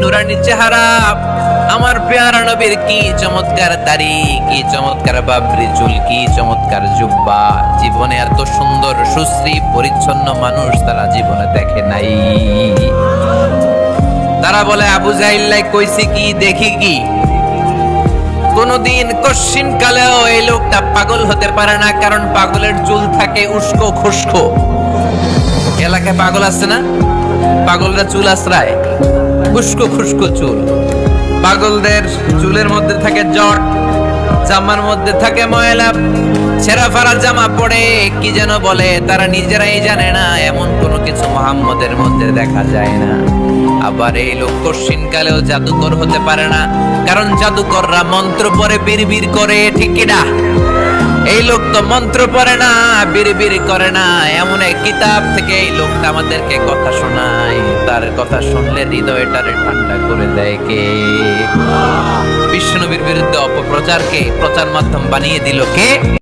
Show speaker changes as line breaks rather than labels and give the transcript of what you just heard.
নুরানি চেহারা। আমার পেয়ারা নবীর কি চমৎকার দাড়ি, কি চমৎকার বাবরি চুল, কি চমৎকার জুব্বা। জীবনে এত সুন্দর, সুশ্রী, পরিচ্ছন্ন মানুষ তারা জীবনে দেখে নাই। তারা বলে, আবু জাহিল্লাই কইছি কি, দেখি কি? কোনদিন কশ্চিন কালেও এই লোকটা পাগল হতে পারে না, কারণ পাগলের চুল থাকে উস্কো খুস্কো। এলাকায় পাগল আছে না? পাগলরা চুল আশ্রায়। উস্কো খুস্কো চুল। পাগলদের চুলের মধ্যে থাকে জট জামার মধ্যে থাকে ময়লা। ছেঁড়া ফাড়া জামা পড়ে কি যেন বলে, তারা নিজেরাই জানে না, এমন কোনো কিছু মোহাম্মদের মধ্যে দেখা যায় না। আবার এই লোক কশ্চিন কালেও জাদুকর হতে পারে না, কারণ জাদুকররা মন্ত্র পরে বিড়বিড় করে, ঠিক কিনা এই লোক তো মন্ত্র পড়ে না, বিড়বিড় করে না, এমন কিতাব থেকে এই লোকটা আমাদেরকে কথা শোনায়। তার কথা শুনলে হৃদয়টারে ঠান্ডা করে দেয় কে? বিশ্বনবীর বিরুদ্ধে অপপ্রচারকে প্রচার মাধ্যম বানিয়ে দিল কে?